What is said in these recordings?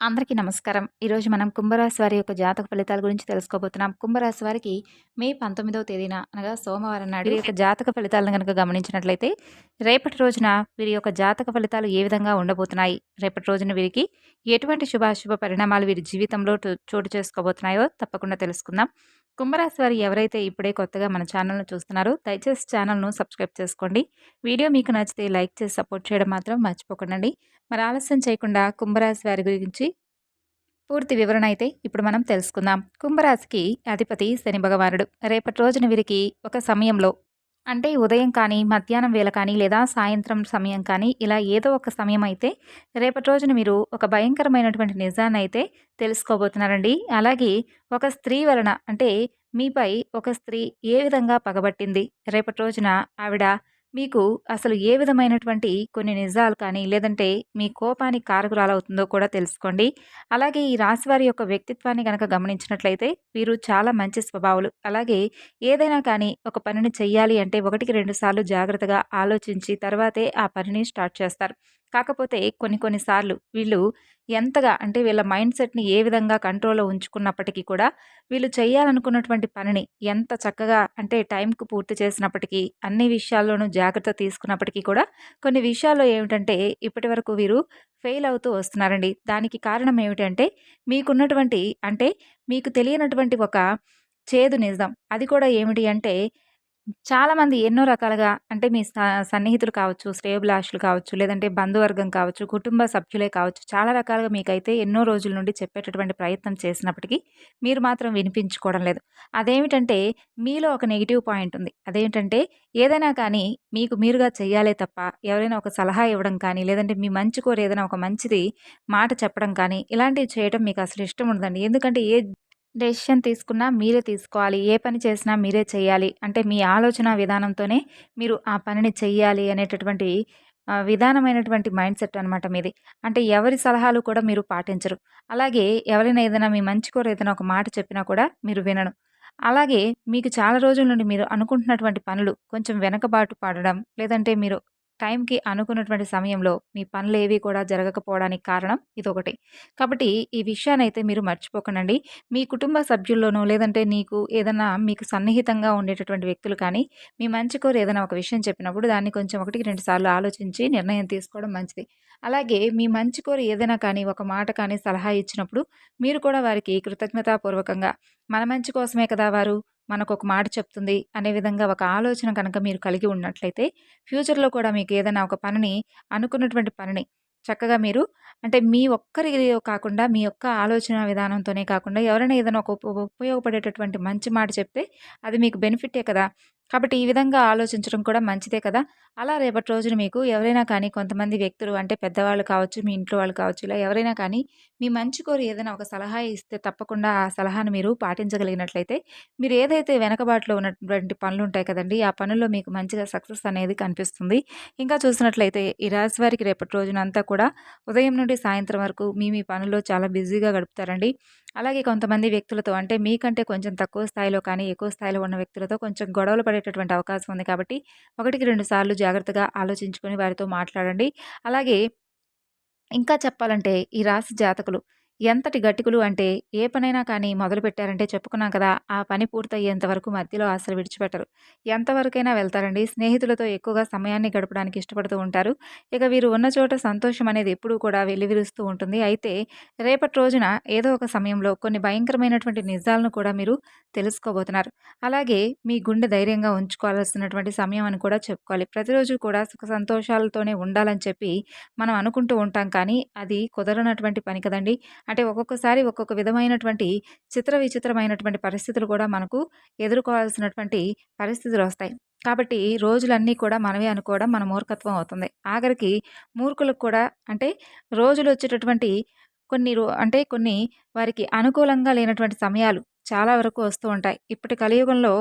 అందరికీ నమస్కారం. ఈరోజు మనం కుంభరాశి వారి యొక్క జాతక ఫలితాల గురించి తెలుసుకోబోతున్నాం. కుంభరాశి వారికి మే 19వ తేదీన అనగా సోమవారం నాడు వీరి యొక్క జాతక ఫలితాలను గనుక గమనించినట్లయితే రేపటి రోజున వీరి యొక్క జాతక ఫలితాలు ఏ విధంగా ఉండబోతున్నాయి? రేపటి రోజున వీరికి ఎటువంటి శుభాశుభ పరిణామాలు వీరి జీవితంలో చోటు చేసుకోబోతున్నాయో తప్పకుండా తెలుసుకుందాం. కుంభరాశి వారు ఎవరైతే ఇప్పుడే కొత్తగా మన ఛానల్‌ను చూస్తున్నారో దయచేసి ఛానల్‌ను సబ్స్క్రైబ్ చేసుకోండి. వీడియో మీకు నచ్చితే లైక్ చేసి సపోర్ట్ చేయడం మాత్రం మర్చిపోకండి. మరి ఆలస్యం చేయకుండా కుంభరాశి వారి గురించి పూర్తి వివరణ అయితే ఇప్పుడు మనం తెలుసుకుందాం. కుంభరాశికి అధిపతి శని భగవానుడు. రేపటి రోజున వీరికి ఒక సమయంలో అంటే ఉదయం కానీ, మధ్యాహ్నం వేళ కానీ లేదా సాయంత్రం సమయం కానీ ఇలా ఏదో ఒక సమయం అయితే రేపటి రోజున మీరు ఒక భయంకరమైనటువంటి నిజాన్ని అయితే తెలుసుకోబోతున్నారండి. అలాగే ఒక స్త్రీ వలన అంటే మీపై ఒక స్త్రీ ఏ విధంగా పగబట్టింది? రేపటి రోజున ఆవిడ మీకు అసలు ఏ విధమైనటువంటి కొన్ని నిజాలు కానీ లేదంటే మీ కోపానికి కారకురాలవుతుందో కూడా తెలుసుకోండి. అలాగే ఈ రాశివారి యొక్క వ్యక్తిత్వాన్ని కనుక గమనించినట్లయితే వీరు చాలా మంచి స్వభావాలు అలాగే ఏదైనా కానీ ఒక పనిని చెయ్యాలి అంటే ఒకటికి రెండు సార్లు జాగ్రత్తగా ఆలోచించి తర్వాతే ఆ పనిని స్టార్ట్ చేస్తారు. కాకపోతే కొన్ని కొన్ని సార్లు వీళ్ళు ఎంతగా అంటే వీళ్ళ మైండ్ సెట్‌ని ఏ విధంగా కంట్రోల్‌లో ఉంచుకున్నప్పటికీ కూడా వీళ్ళు చేయాలనుకున్నటువంటి పనిని ఎంత చక్కగా అంటే టైంకు పూర్తి చేసినప్పటికీ, అన్ని విషయాల్లోనూ జాగ్రత్త తీసుకున్నప్పటికీ కూడా కొన్ని విషయాల్లో ఏమిటంటే ఇప్పటివరకు వీరు ఫెయిల్ అవుతూ వస్తున్నారండి. దానికి కారణం ఏమిటంటే మీకున్నటువంటి అంటే మీకు తెలియనటువంటి ఒక చేదు నిజం. అది కూడా ఏమిటి అంటే చాలామంది ఎన్నో రకాలుగా అంటే మీ స సన్నిహితులు కావచ్చు, శ్రేయోభిలాషులు కావచ్చు, లేదంటే బంధువర్గం కావచ్చు, కుటుంబ సభ్యులే కావచ్చు, చాలా రకాలుగా మీకైతే ఎన్నో రోజుల నుండి చెప్పేటటువంటి ప్రయత్నం చేసినప్పటికీ మీరు మాత్రం వినిపించుకోవడం లేదు. అదేమిటంటే మీలో ఒక నెగెటివ్ పాయింట్ ఉంది. అదేంటంటే ఏదైనా కానీ మీకు మీరుగా చెయ్యాలే తప్ప ఎవరైనా ఒక సలహా ఇవ్వడం కానీ, లేదంటే మీ మంచి కోరి ఏదైనా ఒక మంచిది మాట చెప్పడం కానీ ఇలాంటివి చేయడం మీకు అసలు ఇష్టం ఉండదండి. ఎందుకంటే ఏ డెసిషన్ తీసుకున్నా మీరే తీసుకోవాలి. ఏ పని చేసినా మీరే చేయాలి. అంటే మీ ఆలోచన విధానంతోనే మీరు ఆ పనిని చెయ్యాలి అనేటటువంటి విధానమైనటువంటి మైండ్ సెట్ అనమాట మీది. అంటే ఎవరి సలహాలు కూడా మీరు పాటించరు. అలాగే ఎవరైనా ఏదైనా మీ మంచి కూర ఏదైనా ఒక మాట చెప్పినా కూడా మీరు వినను అలాగే మీకు చాలా రోజుల నుండి మీరు అనుకుంటున్నటువంటి పనులు కొంచెం వెనకబాటు పడడం, లేదంటే మీరు టైంకి అనుకున్నటువంటి సమయంలో మీ పనులు ఏవి కూడా జరగకపోవడానికి కారణం ఇదొకటి. కాబట్టి ఈ విషయానైతే మీరు మర్చిపోకండి మీ కుటుంబ సభ్యుల్లోనూ లేదంటే నీకు ఏదైనా మీకు సన్నిహితంగా ఉండేటటువంటి వ్యక్తులు కానీ, మీ మంచి కోరు ఏదైనా ఒక విషయం చెప్పినప్పుడు దాన్ని కొంచెం ఒకటికి రెండు సార్లు ఆలోచించి నిర్ణయం తీసుకోవడం మంచిది. అలాగే మీ మంచి కోరి ఏదైనా కానీ, ఒక మాట కానీ, సలహా ఇచ్చినప్పుడు మీరు కూడా వారికి కృతజ్ఞతాపూర్వకంగా మన మంచి కోసమే కదా వారు మనకు ఒక మాట చెప్తుంది అనే విధంగా ఒక ఆలోచన కనుక మీరు కలిగి ఉన్నట్లయితే ఫ్యూచర్‌లో కూడా మీకు ఏదైనా ఒక పనిని అనుకున్నటువంటి పనిని చక్కగా మీరు అంటే మీ ఒక్కరి కాకుండా మీ యొక్క ఆలోచన విధానంతోనే కాకుండా ఎవరైనా ఏదైనా ఒక ఉపయోగపడేటటువంటి మంచి మాట చెప్తే అది మీకు బెనిఫిట్టే కదా! కాబట్టి ఈ విధంగా ఆలోచించడం కూడా మంచిదే కదా! అలా రేపటి రోజున మీకు ఎవరైనా కానీ కొంతమంది వ్యక్తులు అంటే పెద్దవాళ్ళు కావచ్చు, మీ ఇంట్లో వాళ్ళు కావచ్చు, ఇలా ఎవరైనా కానీ మీ మంచి కోరి ఏదైనా ఒక సలహా ఇస్తే తప్పకుండా ఆ సలహాను మీరు పాటించగలిగినట్లయితే మీరు ఏదైతే వెనకబాటులో ఉన్నటువంటి పనులు ఉంటాయి కదండి ఆ పనుల్లో మీకు మంచిగా సక్సెస్ అనేది కనిపిస్తుంది. ఇంకా చూసినట్లయితే ఈ రాశి వారికి రేపటి రోజునంతా కూడా ఉదయం నుండి సాయంత్రం వరకు మీ మీ పనుల్లో చాలా బిజీగా గడుపుతారండి. అలాగే కొంతమంది వ్యక్తులతో అంటే మీకంటే కొంచెం తక్కువ స్థాయిలో కానీ, ఎక్కువ స్థాయిలో ఉన్న వ్యక్తులతో కొంచెం గొడవలు పడేటటువంటి అవకాశం ఉంది కాబట్టి, ఒకటికి రెండు సార్లు జాగ్రత్తగా ఆలోచించుకొని వారితో మాట్లాడండి. అలాగే ఇంకా చెప్పాలంటే ఈ రాశి జాతకులు ఎంతటి గట్టికులు అంటే ఏ పనైనా కానీ మొదలుపెట్టారంటే చెప్పుకున్నాం కదా! ఆ పని పూర్తయ్యేంత వరకు మధ్యలో ఆశలు విడిచిపెట్టరు. ఎంతవరకైనా వెళ్తారండి. స్నేహితులతో ఎక్కువగా సమయాన్ని గడపడానికి ఇష్టపడుతూ ఉంటారు. ఇక వీరు ఉన్న చోట సంతోషం అనేది ఎప్పుడూ కూడా వెల్లివిరుస్తూ ఉంటుంది. అయితే రేపటి రోజున ఏదో ఒక సమయంలో కొన్ని భయంకరమైనటువంటి నిజాలను కూడా మీరు తెలుసుకోబోతున్నారు. అలాగే మీ గుండె ధైర్యంగా ఉంచుకోవాల్సినటువంటి సమయం అని కూడా చెప్పుకోవాలి. ప్రతిరోజు కూడా సుఖ సంతోషాలతోనే ఉండాలని చెప్పి మనం అనుకుంటూ ఉంటాం కానీ, అది కుదరనటువంటి పని కదండీ! అంటే ఒక్కొక్కసారి ఒక్కొక్క విధమైనటువంటి చిత్ర విచిత్రమైనటువంటి పరిస్థితులు కూడా మనకు ఎదుర్కోవాల్సినటువంటి పరిస్థితులు వస్తాయి కాబట్టి రోజులన్నీ కూడా మనమే అనుకోవడం మన మూర్ఖత్వం అవుతుంది. ఆఖరికి మూర్ఖులకు కూడా అంటే రోజులు వచ్చేటటువంటి కొన్ని రో అంటే కొన్ని వారికి అనుకూలంగా లేనటువంటి సమయాలు చాలా వరకు వస్తూ ఉంటాయి. ఇప్పటి కలియుగంలో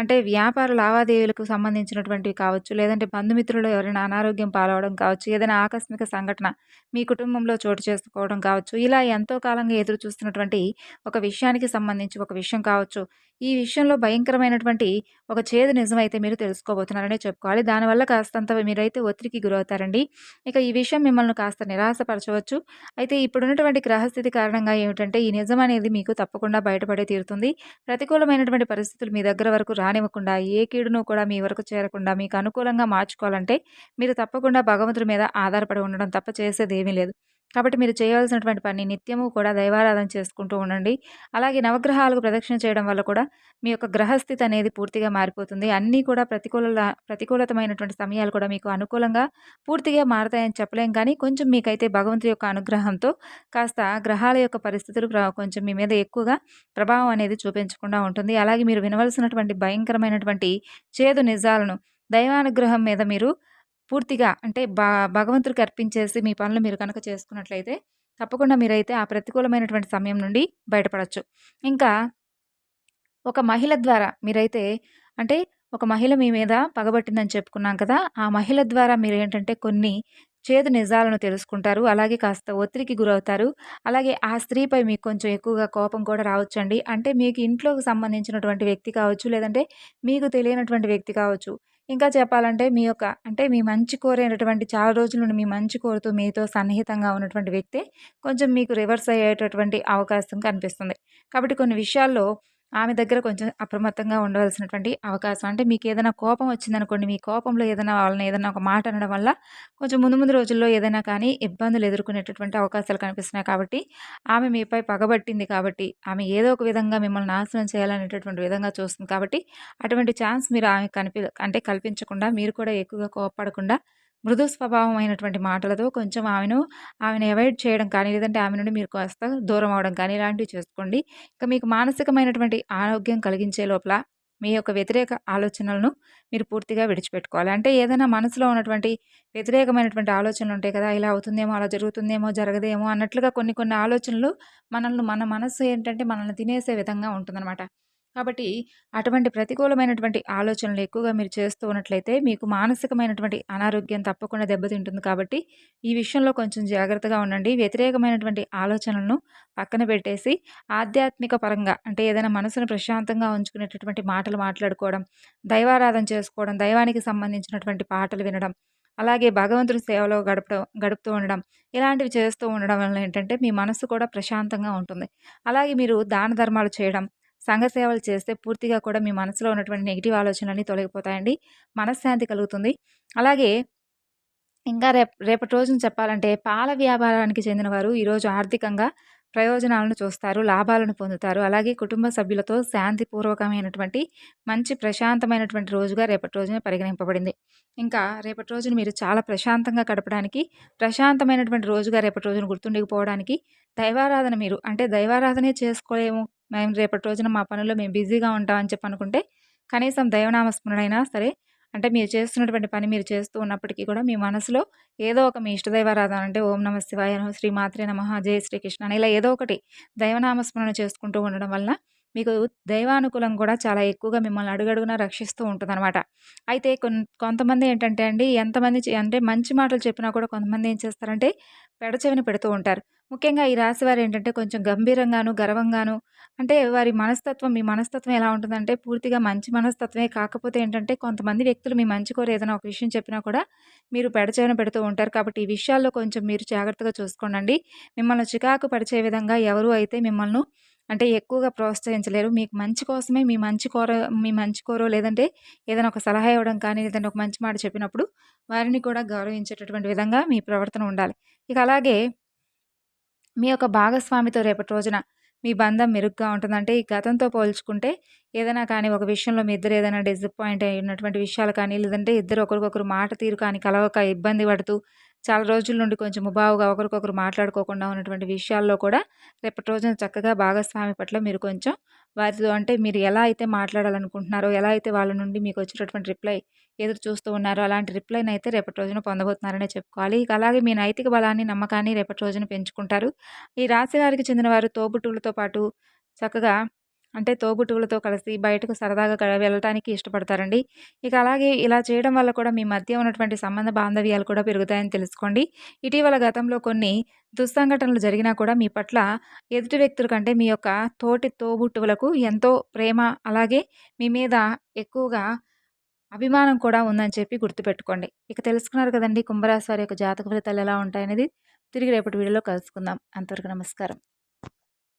అంటే వ్యాపార లావాదేవీలకు సంబంధించినటువంటివి కావచ్చు, లేదంటే బంధుమిత్రులు ఎవరైనా అనారోగ్యం పాలవడం కావచ్చు, ఏదైనా ఆకస్మిక సంఘటన మీ కుటుంబంలో చోటు చేసుకోవడం కావచ్చు, ఇలా ఎంతో కాలంగా ఎదురు చూస్తున్నటువంటి ఒక విషయానికి సంబంధించి ఒక విషయం కావచ్చు, ఈ విషయంలో భయంకరమైనటువంటి ఒక చేదు నిజమైతే మీరు తెలుసుకోబోతున్నారనే చెప్పుకోవాలి. దానివల్ల కాస్తంత మీరైతే ఒత్తిడికి గురవుతారండి. ఇక ఈ విషయం మిమ్మల్ని కాస్త నిరాశపరచవచ్చు. అయితే ఇప్పుడున్నటువంటి గ్రహస్థితి కారణంగా ఏమిటంటే ఈ నిజం అనేది మీకు తప్పకుండా బయటపడే తీరుతుంది. ప్రతికూలమైనటువంటి పరిస్థితులు మీ దగ్గర వరకు రానివ్వకుండా ఏ కీడును కూడా మీ వరకు చేరకుండా మీకు అనుకూలంగా మార్చుకోవాలంటే మీరు తప్పకుండా భగవంతుడి మీద ఆధారపడి ఉండడం తప్ప చేసేది ఏమీ లేదు. కాబట్టి మీరు చేయవలసినటువంటి పని నిత్యము కూడా దైవారాధన చేసుకుంటూ ఉండండి. అలాగే నవగ్రహాలకు ప్రదక్షిణ చేయడం వల్ల కూడా మీ యొక్క గ్రహస్థితి అనేది పూర్తిగా మారిపోతుంది. అన్నీ కూడా ప్రతికూల ప్రతికూలతమైనటువంటి సమయాలు కూడా మీకు అనుకూలంగా పూర్తిగా మారతాయని చెప్పలేం. కానీ కొంచెం మీకైతే భగవంతుడి యొక్క అనుగ్రహంతో కాస్త గ్రహాల యొక్క పరిస్థితులు కొంచెం మీ మీద ఎక్కువగా ప్రభావం అనేది చూపించకుండా ఉంటుంది. అలాగే మీరు వినవలసినటువంటి భయంకరమైనటువంటి చేదు నిజాలను దైవానుగ్రహం మీద మీరు పూర్తిగా అంటే బా భగవంతుడికి అర్పించేసి మీ పనులు మీరు కనుక చేసుకున్నట్లయితే తప్పకుండా మీరైతే ఆ ప్రతికూలమైనటువంటి సమయం నుండి బయటపడవచ్చు ఇంకా ఒక మహిళ ద్వారా మీరైతే అంటే ఒక మహిళ మీ మీద పగబట్టిందని చెప్పుకున్నాం కదా ఆ మహిళ ద్వారా మీరు ఏంటంటే కొన్ని చేదు నిజాలను తెలుసుకుంటారు. అలాగే కాస్త ఒత్తిడికి గురవుతారు. అలాగే ఆ స్త్రీపై మీకు కొంచెం ఎక్కువగా కోపం కూడా రావచ్చండి. అంటే మీకు ఇంట్లోకి సంబంధించినటువంటి వ్యక్తి కావచ్చు లేదంటే మీకు తెలియనటువంటి వ్యక్తి కావచ్చు. ఇంకా చెప్పాలంటే మీ యొక్క అంటే మీ మంచి కోరేటటువంటి చాలా రోజుల నుండి మీ మంచి కోరుతూ మీతో సన్నిహితంగా ఉన్నటువంటి వ్యక్తి కొంచెం మీకు రివర్స్ అయ్యేటటువంటి అవకాశం కనిపిస్తుంది. కాబట్టి కొన్ని విషయాల్లో ఆమె దగ్గర కొంచెం అప్రమత్తంగా ఉండవలసినటువంటి అవకాశం. అంటే మీకు ఏదైనా కోపం వచ్చిందనుకోండి మీ కోపంలో ఏదైనా వాళ్ళని ఏదైనా ఒక మాట అనడం వల్ల కొంచెం ముందు ముందు రోజుల్లో ఏదైనా కానీ ఇబ్బందులు ఎదుర్కొనేటటువంటి అవకాశాలు కనిపిస్తున్నాయి కాబట్టి ఆమె మీపై పగబట్టింది కాబట్టి ఆమె ఏదో ఒక విధంగా మిమ్మల్ని నాశనం చేయాలనేటటువంటి విధంగా చూస్తుంది కాబట్టి అటువంటి ఛాన్స్ మీరు ఆమె కనిపి అంటే కల్పించకుండా మీరు కూడా ఎక్కువగా కోపపడకుండా మృదు స్వభావమైనటువంటి మాటలతో కొంచెం ఆమెను ఆమెను అవాయిడ్ చేయడం కానీ లేదంటే ఆమె నుండి మీరు కాస్త దూరం అవడం కానీ ఇలాంటివి చేసుకోండి. ఇంకా మీకు మానసికమైనటువంటి ఆరోగ్యం కలిగించే లోపల మీ యొక్క వ్యతిరేక ఆలోచనలను మీరు పూర్తిగా విడిచిపెట్టుకోవాలి. అంటే ఏదైనా మనసులో ఉన్నటువంటి వ్యతిరేకమైనటువంటి ఆలోచనలు ఉంటాయి కదా ఇలా అవుతుందేమో అలా జరుగుతుందేమో జరగదేమో అన్నట్లుగా కొన్ని కొన్ని ఆలోచనలు మనల్ని మన మనసు ఏంటంటే మనల్ని తినేసే విధంగా ఉంటుందన్నమాట. కాబట్టి అటువంటి ప్రతికూలమైనటువంటి ఆలోచనలు ఎక్కువగా మీరు చేస్తూ ఉన్నట్లయితే మీకు మానసికమైనటువంటి అనారోగ్యం తప్పకుండా దెబ్బతింటుంది కాబట్టి ఈ విషయంలో కొంచెం జాగ్రత్తగా ఉండండి. వ్యతిరేకమైనటువంటి ఆలోచనలను పక్కన పెట్టేసి ఆధ్యాత్మిక పరంగా అంటే ఏదైనా మనసును ప్రశాంతంగా ఉంచుకునేటటువంటి మాటలు మాట్లాడుకోవడం దైవారాధన చేసుకోవడం దైవానికి సంబంధించినటువంటి పాటలు వినడం అలాగే భగవంతుడి సేవలో గడపడం గడుపుతూ ఉండడం ఇలాంటివి చేస్తూ ఉండడం వల్ల ఏంటంటే మీ మనసు కూడా ప్రశాంతంగా ఉంటుంది. అలాగే మీరు దాన ధర్మాలు చేయడం సంఘ సేవలు చేస్తే పూర్తిగా కూడా మీ మనసులో ఉన్నటువంటి నెగిటివ్ ఆలోచనలన్నీ తొలగిపోతాయండి. మనశ్శాంతి కలుగుతుంది. అలాగే ఇంకా రేపు రేపటి రోజున చెప్పాలంటే పాల వ్యాపారానికి చెందిన వారు ఈరోజు ఆర్థికంగా ప్రయోజనాలను చూస్తారు లాభాలను పొందుతారు. అలాగే కుటుంబ సభ్యులతో శాంతిపూర్వకమైనటువంటి మంచి ప్రశాంతమైనటువంటి రోజుగా రేపటి రోజున పరిగణింపబడింది. ఇంకా రేపటి రోజున మీరు చాలా ప్రశాంతంగా గడపడానికి ప్రశాంతమైనటువంటి రోజుగా రేపటి రోజున గుర్తుండిపోవడానికి దైవారాధన మీరు అంటే దైవారాధనే చేసుకోలేము. మేము రేపటి రోజున మా పనుల్లో మేము బిజీగా ఉంటామని చెప్పి అనుకుంటే కనీసం దైవనామస్మరణైనా సరే అంటే మీరు చేస్తున్నటువంటి పని మీరు చేస్తూ ఉన్నప్పటికీ కూడా మీ మనసులో ఏదో ఒక మీ ఇష్టదైవారాధన అంటే ఓం నమ శివాయ శ్రీ మాత్రే నమ జయ శ్రీకృష్ణ అని ఇలా ఏదో ఒకటి దైవనామస్మరణ చేసుకుంటూ ఉండడం వల్ల మీకు దైవానుకూలం కూడా చాలా ఎక్కువగా మిమ్మల్ని అడుగడుగున రక్షిస్తూ ఉంటుందన్నమాట. అయితే కొంతమంది ఏంటంటే అండి ఎంతమంది అంటే మంచి మాటలు చెప్పినా కూడా కొంతమంది ఏం చేస్తారంటే పెడచెవిని పెడుతూ ఉంటారు. ముఖ్యంగా ఈ రాశి వారు ఏంటంటే కొంచెం గంభీరంగాను గర్వంగాను అంటే వారి మనస్తత్వం మీ మనస్తత్వం ఎలా ఉంటుందంటే పూర్తిగా మంచి మనస్తత్వమే. కాకపోతే ఏంటంటే కొంతమంది వ్యక్తులు మీ మంచి కోరు ఏదైనా ఒక విషయం చెప్పినా కూడా మీరు పెడచెవిన పెడుతూ ఉంటారు. కాబట్టి ఈ విషయాల్లో కొంచెం మీరు జాగ్రత్తగా చూసుకోండి మిమ్మల్ని చికాకు పరిచే విధంగా ఎవరు అయితే మిమ్మల్ని అంటే ఎక్కువగా ప్రోత్సహించలేరు. మీకు మంచి కోసమే మీ మంచి కోర మీ మంచి కోరో లేదంటే ఏదైనా ఒక సలహా ఇవ్వడం కానీ లేదంటే ఒక మంచి మాట చెప్పినప్పుడు వారిని కూడా గౌరవించేటటువంటి విధంగా మీ ప్రవర్తన ఉండాలి. ఇక అలాగే మీ యొక్క భాగస్వామితో రేపటి రోజున మీ బంధం మెరుగ్గా ఉంటుందంటే ఈ గతంతో పోల్చుకుంటే ఏదైనా కానీ ఒక విషయంలో మీ ఇద్దరు ఏదైనా డిసప్పాయింట్ అయినటువంటి విషయాలు కానీ లేదంటే ఇద్దరు ఒకరికొకరు మాట తీరు కానీ కలవక ఇబ్బంది పడుతూ చాలా రోజుల నుండి కొంచెం ముబావుగా ఒకరికొకరు మాట్లాడుకోకుండా ఉన్నటువంటి విషయాల్లో కూడా రేపటి రోజున చక్కగా భాగస్వామి పట్ల మీరు కొంచెం వారితో అంటే మీరు ఎలా అయితే మాట్లాడాలనుకుంటున్నారో ఎలా అయితే వాళ్ళ నుండి మీకు వచ్చేటటువంటి రిప్లై ఎదురు చూస్తూ ఉన్నారో అలాంటి రిప్లైని అయితే రేపటి రోజున పొందబోతున్నారనే చెప్పుకోవాలి. ఇక అలాగే మీ నైతిక బలాన్ని నమ్మకాన్ని రేపటి రోజున పెంచుకుంటారు. ఈ రాశి వారికి చెందిన వారు తోబుట్టువులతో పాటు చక్కగా అంటే తోబుట్టువులతో కలిసి బయటకు సరదాగా గ వెళ్ళటానికి ఇష్టపడతారండి. ఇక అలాగే ఇలా చేయడం వల్ల కూడా మీ మధ్య ఉన్నటువంటి సంబంధ బాంధవ్యాలు కూడా పెరుగుతాయని తెలుసుకోండి. ఇటీవల గతంలో కొన్ని దుస్సంఘటనలు జరిగినా కూడా మీ పట్ల ఎదుటి వ్యక్తుల కంటే మీ యొక్క తోటి తోబుట్టువులకు ఎంతో ప్రేమ అలాగే మీ మీద ఎక్కువగా అభిమానం కూడా ఉందని చెప్పి గుర్తుపెట్టుకోండి. ఇక తెలుసుకున్నారు కదండి కుంభరాశి వారి యొక్క జాతక ఫలితాలు ఎలా ఉంటాయనేది. తిరిగి రేపటి వీడియోలో కలుసుకుందాం. అంతవరకు నమస్కారం.